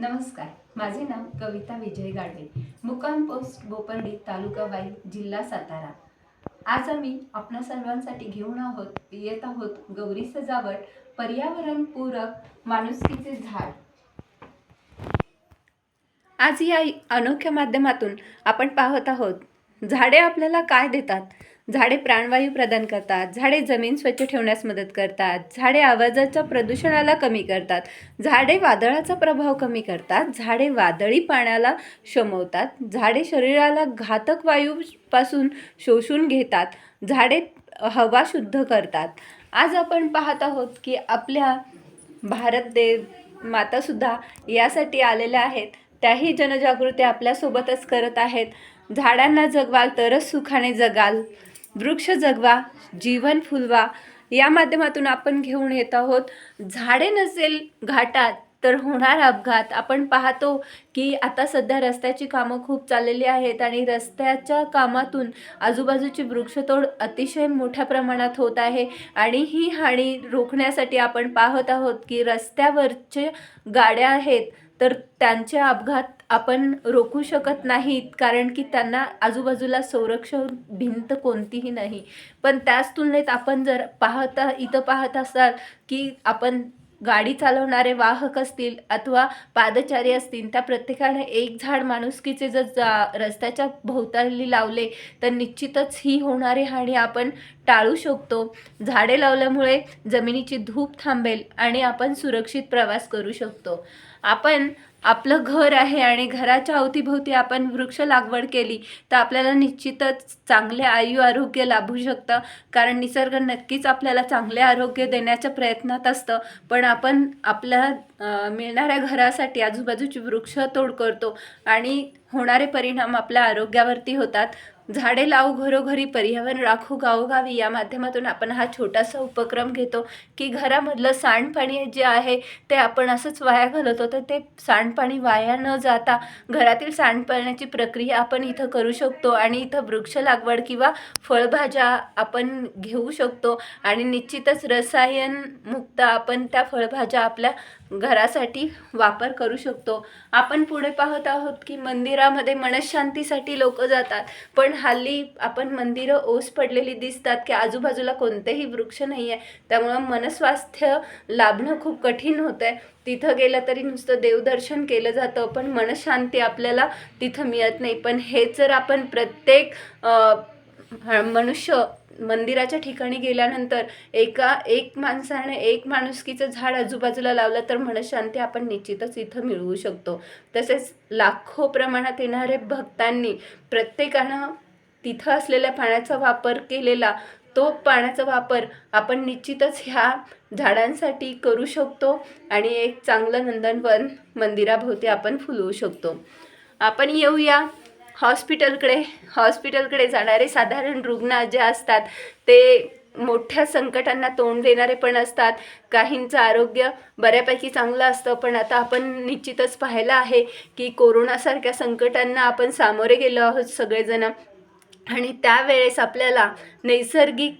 नमस्कार माझे नाव कविता विजय गाडवे मुक्काम पोस्ट बोपर्डी तालुका वाई जिल्हा सातारा. आज आम्ही आपणा सर्वांसाठी घेऊन आहोत येत आहोत गौरी सजावट पर्यावरणपूरक माणुसकीचे झाड. आज या अनोख्या माध्यमातून आपण पाहत आहोत झाडे आपल्याला काय देतात? झाडे प्राणवायू प्रदान करतात झाडे जमीन स्वच्छ ठेवण्यास मदत करतात झाडे आवाजाच्या प्रदूषणाला कमी करतात झाडे वादळाचा प्रभाव कमी करतात झाडे वादळी पाण्याला शमवतात झाडे शरीराला घातक वायूपासून शोषून घेतात झाडे हवा शुद्ध करतात. आज आपण पाहत आहोत की आपल्या भारत देव मातासुद्धा यासाठी आलेल्या आहेत. त्याही जनजागृती आपल्यासोबतच करत आहेत. झाडांना जगवाल तरच सुखाने जगाल. वृक्ष जगवा जीवन फुलवा या माध्यमातून आपण घेऊन येत आहोत. झाडे नसेल घाटात तर होणार अपघात. आपण पाहतो की आता सध्या रस्त्याची कामं खूप चाललेली आहेत आणि रस्त्याच्या कामातून आजूबाजूची वृक्षतोड अतिशय मोठ्या प्रमाणात होत आहे. आणि ही हानी रोखण्यासाठी आपण पाहत आहोत की रस्त्यावरचे गाड्या आहेत तर त्यांचे अपघात आपण रोखू शकत नाहीत कारण की त्यांना आजूबाजूला संरक्षण भिंत कोणतीही नाही. पण त्याच तुलनेत आपण जर पाहता इथं पाहत असाल की आपण गाडी चालवणारे वाहक असतील अथवा पादचारी असतील त्या प्रत्येकाने एक झाड माणुसकीचे जर जा रस्त्याच्या भोवताली लावले तर निश्चितच ही होणारी हानी आपण टाळू शकतो. झाडे लावल्यामुळे जमिनीची धूप थांबेल आणि आपण सुरक्षित प्रवास करू शकतो. आपण आपलं घर आहे आणि घराच्या अवतीभोवती आपण वृक्ष लागवड केली तर आपल्याला निश्चितच चांगले आयु आरोग्य लाभू शकतं. कारण निसर्ग नक्कीच आपल्याला चांगले आरोग्य देण्याच्या प्रयत्नात असतं. पण आपण आपल्या मिळणाऱ्या घरासाठी आजूबाजूची वृक्ष तोड करतो आणि होणारे परिणाम आपल्या आरोग्यावरती होतात. झाडे लावू घरोघरी पर्यावरण राखू गावोगावी या माध्यमातून आपण हा छोटासा उपक्रम घेतो की घरामधलं सांडपाणी जे आहे ते आपण असंच वाया घालवतो तर ते सांडपाणी वाया न जाता घरातील सांडपाण्याची प्रक्रिया आपण इथं करू शकतो आणि इथं वृक्ष लागवड किंवा फळभाज्या आपण घेऊ शकतो आणि निश्चितच रसायन मुक्त आपण त्या फळभाज्या आपल्या घरासाठी वापर करू शकतो. आपण पुढे पाहत आहोत की मंदिरामध्ये मनशांतीसाठी लोक जातात पण हल्ली आपण मंदिरं ओस पडलेली दिसतात की आजूबाजूला कोणतेही वृक्ष नाही आहे त्यामुळं मनस्वास्थ्य लाभणं खूप कठीण होतं आहे तिथं गेलं तरी नुसतं देवदर्शन केलं जातं पण मनशांती आपल्याला तिथं मिळत नाही. पण हे जर आपण प्रत्येक मनुष्य मंदिराच्या ठिकाणी गेल्यानंतर एका एक माणसाने एक माणुसकीचं झाड आजूबाजूला लावलं तर मनशांती आपण निश्चितच इथं मिळवू शकतो. तसेच लाखो प्रमाणात येणारे भक्तांनी प्रत्येकानं तिथं असलेल्या पाण्याचा वापर केलेला तो पाण्याचा वापर आपण निश्चितच ह्या झाडांसाठी करू शकतो आणि एक चांगलं नंदनवन मंदिराभोवती आपण फुलवू शकतो. आपण येऊया. हॉस्पिटलकडे हॉस्पिटलकडे जाणारे साधारण रुग्ण जे असतात ते मोठ्या संकटांना तोंड देणारे पण असतात. काहींचं आरोग्य बऱ्यापैकी चांगलं असतं पण आता आपण निश्चितच पाहिलं आहे की कोरोनासारख्या संकटांना आपण सामोरे गेलो आहोत सगळेजण. आणि त्यावेळेस आपल्याला नैसर्गिक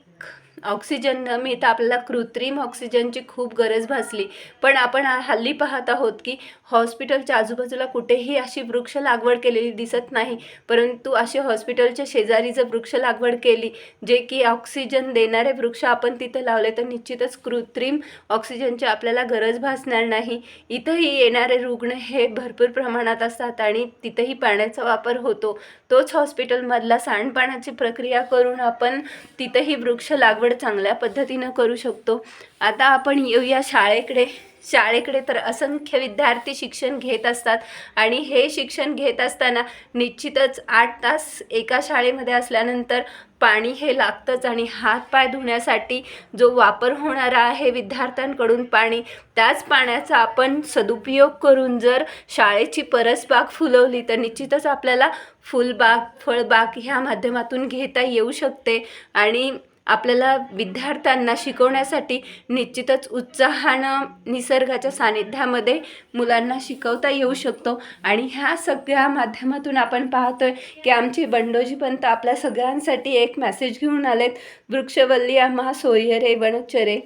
ऑक्सिजन न मिळता आपल्याला कृत्रिम ऑक्सिजनची खूप गरज भासली. पण आपण हल्ली पाहत आहोत की हॉस्पिटलच्या आजूबाजूला कुठेही अशी वृक्ष लागवड केलेली दिसत नाही. परंतु असे हॉस्पिटलच्या शेजारी जर वृक्ष लागवड केली जे की ऑक्सिजन देणारे वृक्ष आपण तिथे लावले तर निश्चितच कृत्रिम ऑक्सिजनची आपल्याला गरज भासणार नाही. इथंही येणारे रुग्ण हे भरपूर प्रमाणात असतात आणि तिथंही पाण्याचा वापर होतो. तोच हॉस्पिटलमधला सांडपाण्याची प्रक्रिया करून आपण तिथंही वृक्ष लागवड चांगल्या पद्धतीनं करू शकतो. आता आपण येऊया शाळेकडे. शाळेकडे तर असंख्य विद्यार्थी शिक्षण घेत असतात आणि हे शिक्षण घेत असताना निश्चितच आठ तास एका शाळेमध्ये असल्यानंतर पाणी हे लागतंच आणि हात पाय धुण्यासाठी जो वापर होणारा आहे विद्यार्थ्यांकडून पाणी त्याच पाण्याचा आपण सदुपयोग करून जर शाळेची परसबाग फुलवली तर निश्चितच आपल्याला फुलबाग फळबाग ह्या माध्यमातून घेता येऊ शकते. आणि आपल्याला विद्यार्थ्यांना शिकवण्यासाठी निश्चितच उत्साहानं निसर्गाच्या सानिध्यामध्ये मुलांना शिकवता येऊ शकतो. आणि ह्या सगळ्या माध्यमातून आपण पाहतो आहे की आमचे बंडोजी पंत आपल्या सगळ्यांसाठी एक मेसेज घेऊन आलेत. वृक्षवल्ली आम्हा सोयरे वनचरे.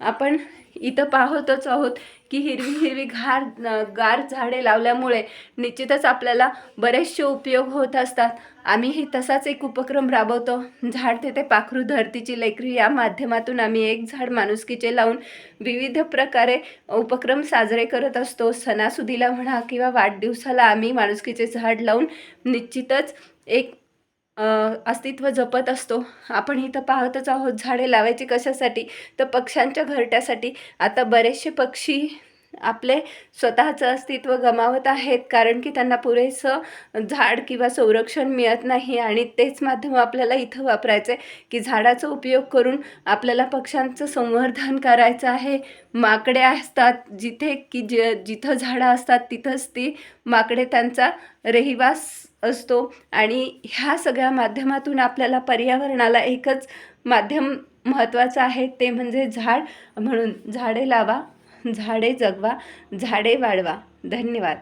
आपण इथं पाहतच आहोत की हिरवी हिरवी घार गार झाडे लावल्यामुळे निश्चितच आपल्याला बरेचसे उपयोग होत असतात. आम्हीही तसाच एक उपक्रम राबवतो. झाड तेथे पाखरू धरतीची लेकरी या माध्यमातून आम्ही एक झाड माणुसकीचे लावून विविध प्रकारे उपक्रम साजरे करत असतो. सणासुदीला म्हणा किंवा वाढदिवसाला आम्ही माणुसकीचे झाड लावून निश्चितच एक अस्तित्व जपत असतो. आपण इथं पाहतच आहोत झाडे लावायची कशासाठी? तर पक्ष्यांच्या घरट्यासाठी. आता बरेचसे पक्षी आपले स्वतःचं अस्तित्व गमावत आहेत कारण की त्यांना पुरेसं झाड किंवा संरक्षण मिळत नाही आणि तेच माध्यम आपल्याला इथं वापरायचं आहे की झाडाचा उपयोग करून आपल्याला पक्ष्यांचं संवर्धन करायचं आहे. माकडे असतात जिथे की ज जिथं झाडं असतात तिथंच ती माकडे त्यांचा रहिवास असतो. आणि ह्या सगळ्या माध्यमातून आपल्याला पर्यावरणाला एकच माध्यम महत्त्वाचं आहे ते म्हणजे झाड. म्हणून झाडे लावा झाडे जगवा झाडे वाढवा. धन्यवाद.